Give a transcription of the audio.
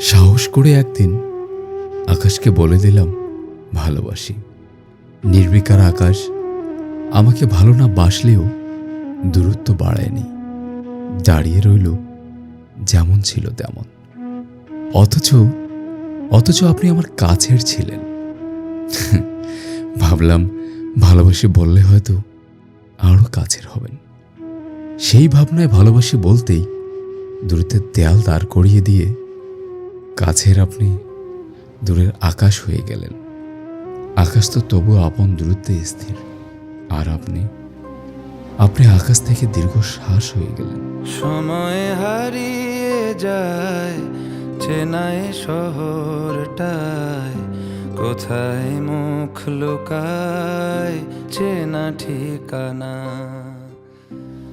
সাহস করে একদিন আকাশকে বলে দিলাম, ভালোবাসি। নির্বিকার আকাশ আমাকে ভালো না বাসলেও দূরত্ব বাড়ায়নি। দাঁড়িয়ে রইল যেমন ছিল তেমন। অথচ অথচ আপনি আমার কাছের ছিলেন। ভাবলাম, ভালোবাসি বললে হয়তো আরও কাছের হবেন। সেই ভাবনায় ভালোবাসি বলতেই দূরত্বের দেয়াল দাঁড় করিয়ে দিয়ে কাছের আপনি দূরের আকাশ হয়ে গেলেন। আকাশ তো তবু আপন দূরত্বে স্থির। আর আপনি আপনি আকাশ থেকে দীর্ঘ শ্বাস হয়ে গেলেন। সময় হারিয়ে যায় চেনাই শহরটায়, কোথায় মুখ লুকায়, চেনা ঠিকানা।